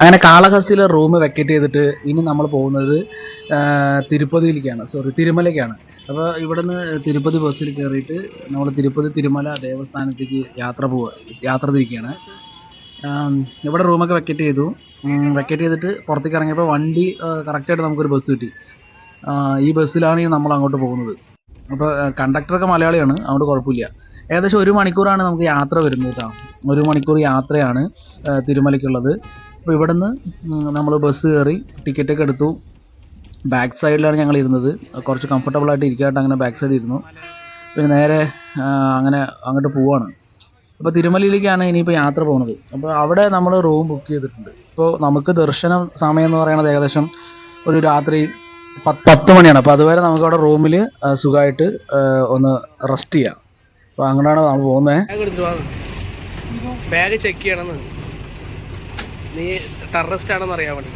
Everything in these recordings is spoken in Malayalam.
അങ്ങനെ കാളഹസ്തിയിലെ റൂം വെക്കറ്റ് ചെയ്തിട്ട് ഇനി നമ്മൾ പോകുന്നത് തിരുപ്പതിയിലേക്കാണ്. സോറി തിരുമലയ്ക്കാണ്. അപ്പോൾ ഇവിടുന്ന് തിരുപ്പതി ബസ്സിൽ കയറിയിട്ട് നമ്മൾ തിരുപ്പതി തിരുമല ദേവസ്ഥാനത്തേക്ക് യാത്ര പോവുക യാത്ര തിരിക്കുകയാണ്. ഇവിടെ റൂമൊക്കെ വെക്കറ്റ് ചെയ്തു. വെക്കറ്റ് ചെയ്തിട്ട് പുറത്തേക്ക് ഇറങ്ങിയപ്പോൾ വണ്ടി കറക്റ്റായിട്ട് നമുക്കൊരു ബസ് കിട്ടി. ഈ ബസ്സിലാണ് നമ്മൾ അങ്ങോട്ട് പോകുന്നത്. അപ്പോൾ കണ്ടക്ടറൊക്കെ മലയാളിയാണ് അതുകൊണ്ട് കുഴപ്പമില്ല. ഏകദേശം ഒരു മണിക്കൂറാണ് നമുക്ക് യാത്ര വരുന്നത് കേട്ടോ. ഒരു മണിക്കൂർ യാത്രയാണ് തിരുമലയ്ക്കുള്ളത്. അപ്പോൾ ഇവിടെ നിന്ന് നമ്മൾ ബസ് കയറി ടിക്കറ്റൊക്കെ എടുത്തു. ബാക്ക് സൈഡിലാണ് ഞങ്ങൾ ഇരുന്നത്. കുറച്ച് കംഫർട്ടബിൾ ആയിട്ട് ഇരിക്കാനായിട്ട് അങ്ങനെ ബാക്ക് സൈഡിൽ ഇരുന്നു. പിന്നെ നേരെ അങ്ങനെ അങ്ങോട്ട് പോവാണ്. അപ്പോൾ തിരുമലയിലേക്കാണ് ഇനിയിപ്പോൾ യാത്ര പോകുന്നത്. അപ്പോൾ അവിടെ നമ്മൾ റൂം ബുക്ക് ചെയ്തിട്ടുണ്ട്. ഇപ്പോൾ നമുക്ക് ദർശനം സമയം എന്ന് പറയുന്നത് ഏകദേശം ഒരു രാത്രി പത്ത് മണിയാണ്. അപ്പോൾ അതുവരെ നമുക്ക് അവിടെ റൂമിൽ സുഖമായിട്ട് ഒന്ന് റെസ്റ്റ് ചെയ്യാം. അപ്പോൾ അങ്ങനെയാണ് നമ്മൾ പോകുന്നത്. ബാഗ് ചെക്ക് ചെയ്യണമെന്ന് നീ ടെററിസ്റ്റ് ആണെന്ന് അറിയാൻ വേണ്ടി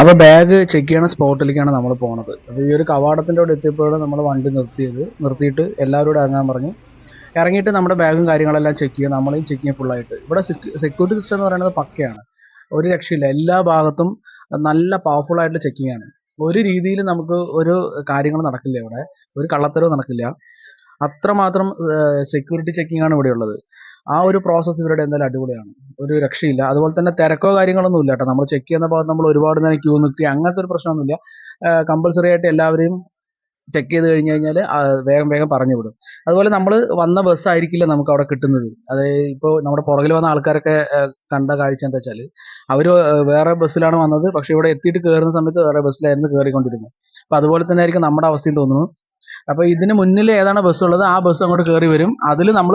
അപ്പോൾ ബാഗ് ചെക്ക് ചെയ്യണ സ്പോട്ടിലേക്കാണ് നമ്മൾ പോണത്. അപ്പോൾ ഈ ഒരു കവാടത്തിന്റെ അവിടെ എത്തിയപ്പോഴാണ് നമ്മൾ വണ്ടി നിർത്തിയത്. നിർത്തിയിട്ട് എല്ലാവരോടും ഇറങ്ങാൻ പറഞ്ഞു. ഇറങ്ങിയിട്ട് നമ്മുടെ ബാഗും കാര്യങ്ങളെല്ലാം ചെക്ക് ചെയ്യുക. നമ്മളെയും ചെക്ക് ചെയ്യും ഫുള്ളായിട്ട് ഇവിടെ സെക്യൂരിറ്റി സിസ്റ്റം എന്ന് പറയുന്നത് പക്കയാണ്. ഒരു രക്ഷയില്ല. എല്ലാ ഭാഗത്തും നല്ല പവർഫുൾ ആയിട്ട് ചെക്കിംഗ് ആണ്. ഒരു രീതിയിൽ നമുക്ക് ഒരു കാര്യങ്ങൾ നടക്കില്ല ഇവിടെ. ഒരു കള്ളത്തരവും നടക്കില്ല. അത്രമാത്രം സെക്യൂരിറ്റി ചെക്കിംഗ് ആണ് ഇവിടെ ഉള്ളത്. ആ ഒരു പ്രോസസ്സ് ഇവരുടെ എന്തായാലും അടിപൊളിയാണ്. ഒരു രക്ഷയില്ല. അതുപോലെ തന്നെ തിരക്കോ കാര്യങ്ങളൊന്നും ഇല്ല കേട്ടോ. നമ്മൾ ചെക്ക് ചെയ്യുന്ന ഭാഗത്ത് നമ്മൾ ഒരുപാട് നേരം ക്യൂ നിൽക്കുക. അങ്ങനത്തെ ഒരു പ്രശ്നമൊന്നുമില്ല. കമ്പൽസറി ആയിട്ട് എല്ലാവരെയും ചെക്ക് ചെയ്ത് കഴിഞ്ഞ് കഴിഞ്ഞാൽ വേഗം വേഗം പറഞ്ഞു വിടും. അതുപോലെ നമ്മൾ വന്ന ബസ് ആയിരിക്കില്ല നമുക്ക് അവിടെ കിട്ടുന്നത്. അത് ഇപ്പോൾ നമ്മുടെ പുറകിൽ വന്ന ആൾക്കാരൊക്കെ കണ്ട കാഴ്ച എന്താ വെച്ചാൽ അവർ വേറെ ബസ്സിലാണ് വന്നത്. പക്ഷേ ഇവിടെ എത്തിയിട്ട് കയറുന്ന സമയത്ത് വേറെ ബസ്സിലായിരുന്നു കയറിക്കൊണ്ടിരുന്നത് അപ്പോൾ അതുപോലെ തന്നെ ആയിരിക്കും നമ്മുടെ അവസ്ഥയും തോന്നുന്നു. അപ്പോൾ ഇതിന് മുന്നിൽ ഏതാണ് ബസ് ഉള്ളത്? ആ ബസ് അങ്ങോട്ട് കയറി വരും. അതിൽ നമ്മൾ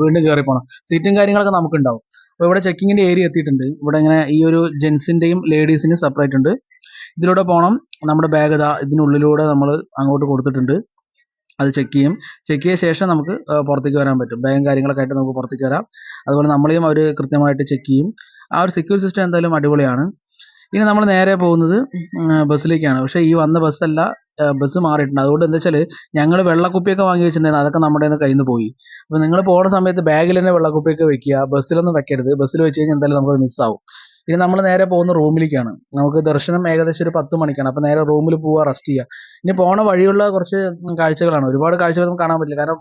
വീണ്ടും കയറി പോകണം സീറ്റും കാര്യങ്ങളൊക്കെ നമുക്കുണ്ടാവും. അപ്പോൾ ഇവിടെ ചെക്കിങ്ങിന്റെ ഏരിയ എത്തിയിട്ടുണ്ട്. ഇവിടെ ഇങ്ങനെ ഈ ഒരു ജെൻസിന്റെയും ലേഡീസിന്റെയും സെപ്പറേറ്റ് ഉണ്ട്. ഇതിലൂടെ പോകണം നമ്മുടെ ബാഗ് ഇതാ ഇതിനുള്ളിലൂടെ നമ്മൾ അങ്ങോട്ട് കൊടുത്തിട്ടുണ്ട്. അത് ചെക്ക് ചെയ്യും. ചെക്ക് ചെയ്ത ശേഷം നമുക്ക് പുറത്തേക്ക് വരാൻ പറ്റും. ബാഗും കാര്യങ്ങളൊക്കെ ആയിട്ട് നമുക്ക് പുറത്തേക്ക് വരാം. അതുപോലെ നമ്മളെയും അവർ കൃത്യമായിട്ട് ചെക്ക് ചെയ്യും. ആ ഒരു സെക്യൂർ സിസ്റ്റം എന്തായാലും അടിപൊളിയാണ്. ഇനി നമ്മൾ നേരെ പോകുന്നത് ബസ്സിലേക്കാണ് പക്ഷേ ഈ വന്ന ബസ്സല്ല ബസ് മാറിയിട്ടുണ്ട്. അതുകൊണ്ട് എന്താ വെച്ചാൽ ഞങ്ങൾ വെള്ളക്കുപ്പിയൊക്കെ വാങ്ങി വെച്ചിട്ടുണ്ടായിരുന്നു. അതൊക്കെ നമ്മുടെ കയ്യിൽ നിന്ന് പോയി. അപ്പോൾ നിങ്ങൾ പോകുന്ന സമയത്ത് ബാഗിൽ തന്നെ വെള്ളക്കുപ്പിയൊക്കെ വെക്കുക. ബസ്സിലൊന്നും വെക്കരുത്. ബസ്സിൽ വെച്ച് കഴിഞ്ഞാൽ എന്തായാലും നമുക്ക് മിസ്സാവും ഇനി നമ്മൾ നേരെ പോകുന്ന റൂമിലേക്കാണ്. നമുക്ക് ദർശനം ഏകദേശം ഒരു പത്ത് മണിക്കാണ്. അപ്പോൾ നേരെ റൂമിൽ പോവുക റെസ്റ്റ് ചെയ്യുക ഇനി പോണ വഴിയുള്ള കുറച്ച് കാഴ്ചകളാണ്. ഒരുപാട് കാഴ്ചകൾ നമുക്ക് കാണാൻ പറ്റില്ല. കാരണം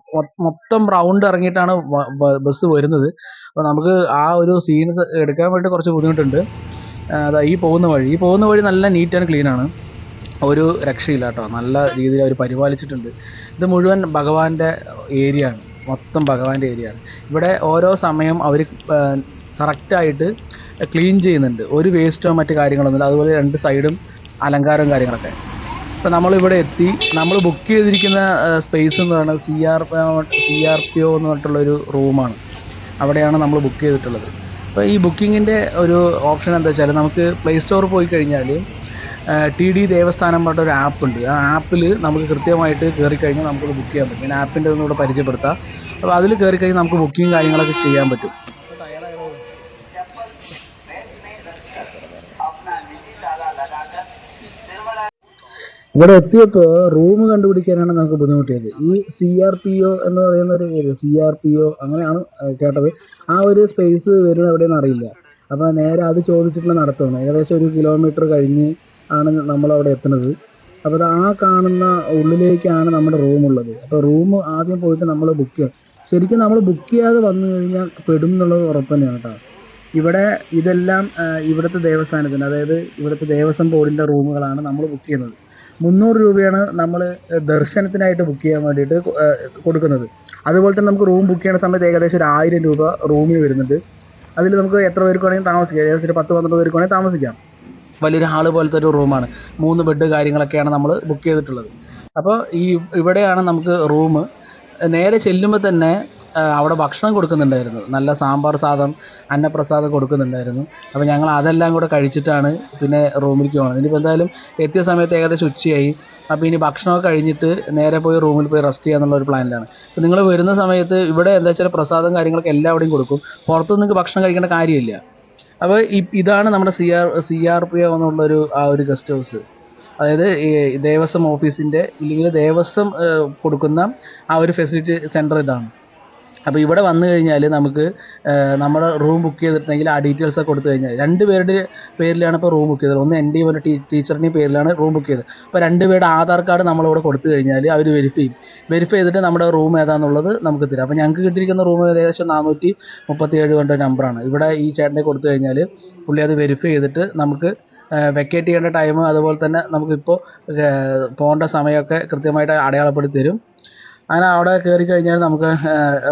മൊത്തം റൗണ്ട് ഇറങ്ങിയിട്ടാണ് ബസ് വരുന്നത്. അപ്പോൾ നമുക്ക് ആ ഒരു സീൻസ് എടുക്കാൻ വേണ്ടി കുറച്ച് ബുദ്ധിമുട്ടുണ്ട്. അതാ ഈ പോകുന്ന വഴി. ഈ പോകുന്ന വഴി നല്ല നീറ്റ് ആൻഡ് ക്ലീൻ ആണ്. ഒരു രക്ഷയില്ല കേട്ടോ. നല്ല രീതിയിൽ അവർ പരിപാലിച്ചിട്ടുണ്ട്. ഇത് മുഴുവൻ ഭഗവാന്റെ ഏരിയ ആണ്. മൊത്തം ഭഗവാന്റെ ഏരിയ ആണ്. ഇവിടെ ഓരോ സമയം അവർ കറക്റ്റായിട്ട് ക്ലീൻ ചെയ്യുന്നുണ്ട്. ഒരു വേസ്റ്റോ മറ്റു കാര്യങ്ങളൊന്നുമില്ല. അതുപോലെ രണ്ട് സൈഡും അലങ്കാരവും കാര്യങ്ങളൊക്കെ. ഇപ്പം നമ്മളിവിടെ എത്തി. നമ്മൾ ബുക്ക് ചെയ്തിരിക്കുന്ന സ്പേസ് എന്ന് പറയുന്നത് C R C R P O എന്ന് പറഞ്ഞിട്ടുള്ളൊരു റൂമാണ് അവിടെയാണ് നമ്മൾ ബുക്ക് ചെയ്തിട്ടുള്ളത്. അപ്പോൾ ഈ ബുക്കിങ്ങിന്റെ ഒരു ഓപ്ഷൻ എന്താ വെച്ചാൽ നമുക്ക് പ്ലേ സ്റ്റോറിൽ പോയി കഴിഞ്ഞാൽ ടി ഡി ദേവസ്ഥാനം പറഞ്ഞ ഒരു ആപ്പ് ഉണ്ട്. ആ ആപ്പിൽ നമുക്ക് കൃത്യമായിട്ട് കയറി കഴിഞ്ഞാൽ നമുക്ക് ബുക്ക് ചെയ്യാൻ പറ്റും. ഞാൻ ആപ്പിന്റെ ഒന്നുകൂടെ പരിചയപ്പെടുത്താം. അപ്പോൾ അതിൽ കയറി കഴിഞ്ഞാൽ നമുക്ക് ബുക്കിംഗ് കാര്യങ്ങളൊക്കെ ചെയ്യാൻ പറ്റും. ഇവിടെ എത്തിയപ്പോൾ റൂം കണ്ടുപിടിക്കാനാണ് നമുക്ക് ബുദ്ധിമുട്ടിയത്. ഈ സി ആർ പി ഒ എന്ന് പറയുന്ന ഒരു പേര് സി ആർ പി ഒ അങ്ങനെയാണ് കേട്ടത്. ആ ഒരു സ്പേസ് വരുന്നത് എവിടെയെന്ന് അറിയില്ല. അപ്പോൾ നേരെ അത് ചോദിച്ചിട്ടുള്ള നടത്തമാണ്. ഏകദേശം ഒരു കിലോമീറ്റർ കഴിഞ്ഞ് ആണ് നമ്മൾ അവിടെ എത്തുന്നത് അപ്പോൾ ആ കാണുന്ന ഉള്ളിലേക്കാണ് നമ്മുടെ റൂം ഉള്ളത്. അപ്പോൾ റൂം ആദ്യം പോയിട്ട് നമ്മൾ ബുക്ക് ചെയ്യണം ശരിക്കും നമ്മൾ ബുക്ക് ചെയ്യാതെ വന്നു കഴിഞ്ഞാൽ പെടും എന്നുള്ളത് ഉറപ്പ് തന്നെയാണ് കേട്ടോ. ഇവിടെ ഇതെല്ലാം ഇവിടുത്തെ ദേവസ്ഥാനത്തിന് അതായത് ഇവിടുത്തെ ദേവസ്വം ബോർഡിന്റെ റൂമുകളാണ് നമ്മൾ ബുക്ക് ചെയ്യുന്നത്. മുന്നൂറ് രൂപയാണ് നമ്മൾ ദർശനത്തിനായിട്ട് ബുക്ക് ചെയ്യാൻ വേണ്ടിയിട്ട് കൊടുക്കുന്നത്. അതുപോലെ തന്നെ നമുക്ക് റൂം ബുക്ക് ചെയ്യുന്ന സമയത്ത് ഏകദേശം ഒരു ആയിരം രൂപ റൂമിന് വരുന്നുണ്ട്. അതിൽ നമുക്ക് എത്ര പേർക്ക് വേണമെങ്കിൽ താമസിക്കാം. ഏകദേശം ഒരു പത്ത് പന്ത്രണ്ട് പേർക്ക് വേണമെങ്കിൽ താമസിക്കാം. വലിയൊരു ഹാൾ പോലത്തെ ഒരു റൂമാണ്. മൂന്ന് ബെഡ് കാര്യങ്ങളൊക്കെയാണ് നമ്മൾ ബുക്ക് ചെയ്തിട്ടുള്ളത്. അപ്പോൾ ഈ ഇവിടെയാണ് നമുക്ക് റൂം. നേരെ ചെല്ലുമ്പോൾ തന്നെ അവിടെ ഭക്ഷണം കൊടുക്കുന്നുണ്ടായിരുന്നു. നല്ല സാമ്പാർ സാദം അന്നപ്രസാദം കൊടുക്കുന്നുണ്ടായിരുന്നു. അപ്പോൾ ഞങ്ങൾ അതെല്ലാം കൂടെ കഴിച്ചിട്ടാണ് പിന്നെ റൂമിലേക്ക് പോകുന്നത് ഇനിയിപ്പോൾ എന്തായാലും എത്തിയ സമയത്ത് ഏകദേശം ഉച്ചയായി. അപ്പോൾ ഇനി ഭക്ഷണമൊക്കെ കഴിഞ്ഞിട്ട് നേരെ പോയി റൂമിൽ പോയി റെസ്റ്റ് ചെയ്യാന്നുള്ള ഒരു പ്ലാനിലാണ്. അപ്പോൾ നിങ്ങൾ വരുന്ന സമയത്ത് ഇവിടെ എന്താ വെച്ചാൽ പ്രസാദം കാര്യങ്ങളൊക്കെ എല്ലാവിടെയും കൊടുക്കും. പുറത്തുനിന്ന് നിങ്ങൾക്ക് ഭക്ഷണം കഴിക്കേണ്ട കാര്യമില്ല. അപ്പോൾ ഇതാണ് നമ്മുടെ C R C R P O എന്നുള്ളൊരു ആ ഒരു ഗസ്റ്റ് ഹൗസ് അതായത് ഈ ദേവസ്വം ഓഫീസിന്റെ ഇല്ലെങ്കിൽ ദേവസ്വം കൊടുക്കുന്ന ആ ഒരു ഫെസിലിറ്റി സെന്റർ ഇതാണ്. അപ്പോൾ ഇവിടെ വന്നു കഴിഞ്ഞാൽ നമുക്ക് നമ്മുടെ റൂം ബുക്ക് ചെയ്തിട്ടുണ്ടെങ്കിൽ ആ ഡീറ്റെയിൽസ് ഒക്കെ കൊടുത്തു കഴിഞ്ഞാൽ രണ്ട് പേരുടെ പേരിലാണ് ഇപ്പോൾ റൂം ബുക്ക് ചെയ്തത്. ഒന്ന് എന്റെയും ഒരു ടീ ടീച്ചറിന്റെയും പേരിലാണ് റൂം ബുക്ക് ചെയ്തത്. അപ്പോൾ രണ്ട് പേരുടെ ആധാർ കാർഡ് നമ്മളിവിടെ കൊടുത്തു കഴിഞ്ഞാൽ അവർ വെരിഫൈ ചെയ്യും. വെരിഫൈ ചെയ്തിട്ട് നമ്മുടെ റൂം ഏതാണെന്നുള്ളത് നമുക്ക് തരാം. അപ്പോൾ ഞങ്ങൾക്ക് കിട്ടിയിരിക്കുന്ന റൂം ഏകദേശം നാനൂറ്റി മുപ്പത്തി ഏഴ് കൊണ്ട് നമ്പറാണ് ഇവിടെ ഈ ചേട്ടനെ കൊടുത്തു കഴിഞ്ഞാൽ പുള്ളി അത് വെരിഫൈ ചെയ്തിട്ട് നമുക്ക് വെക്കേറ്റ് ചെയ്യേണ്ട ടൈം അതുപോലെ തന്നെ നമുക്കിപ്പോൾ പോകേണ്ട സമയമൊക്കെ കൃത്യമായിട്ട് അടയാളപ്പെടുത്തി തരും. അങ്ങനെ അവിടെ കയറി കഴിഞ്ഞാൽ നമുക്ക്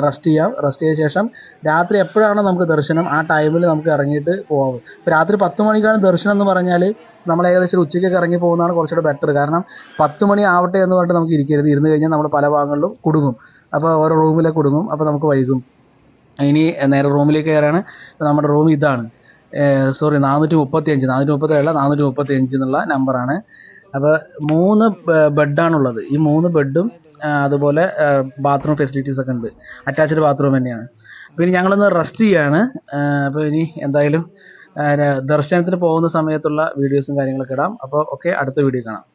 റെസ്റ്റ് ചെയ്യാം. റെസ്റ്റ് ചെയ്ത ശേഷം രാത്രി എപ്പോഴാണോ നമുക്ക് ദർശനം ആ ടൈമിൽ നമുക്ക് ഇറങ്ങിയിട്ട് പോകാം ഇപ്പോൾ രാത്രി പത്ത് മണിക്കാണ് ദർശനം എന്ന് പറഞ്ഞാൽ നമ്മൾ ഏകദേശം ഉച്ചയ്ക്കൊക്കെ ഇറങ്ങി പോകുന്നതാണ് കുറച്ചുകൂടെ ബെറ്റർ കാരണം പത്ത് മണി ആവട്ടെ എന്ന് പറഞ്ഞിട്ട് നമുക്ക് ഇരിക്കരുത്. ഇരുന്ന് കഴിഞ്ഞാൽ നമ്മൾ പല ഭാഗങ്ങളിലും കുടുങ്ങും. അപ്പോൾ ഓരോ റൂമിലേക്ക് കുടുങ്ങും. അപ്പോൾ നമുക്ക് വൈകും. ഇനി നേരെ റൂമിലേക്ക് കയറാണ്. നമ്മുടെ റൂം ഇതാണ്. സോറി നാനൂറ്റി മുപ്പത്തി അഞ്ച് നാനൂറ്റി മുപ്പത്തി അല്ല നാനൂറ്റി മുപ്പത്തി അഞ്ച് എന്നുള്ള നമ്പറാണ് അപ്പോൾ മൂന്ന് ബെഡാണുള്ളത് ഈ മൂന്ന് ബെഡും അതുപോലെ ബാത്റൂം ഫെസിലിറ്റീസ് ഒക്കെ ഉണ്ട്. അറ്റാച്ച്ഡ് ബാത്റൂം തന്നെയാണ്. ഇനി ഞങ്ങളൊന്ന് റെസ്റ്റ് ചെയ്യാണ്. അപ്പോൾ ഇനി എന്തായാലും ദർശനത്തിന് പോകുന്ന സമയത്തുള്ള വീഡിയോസും കാര്യങ്ങളൊക്കെ ഇടാം. അപ്പോൾ ഓക്കെ അടുത്ത വീഡിയോ കാണാം.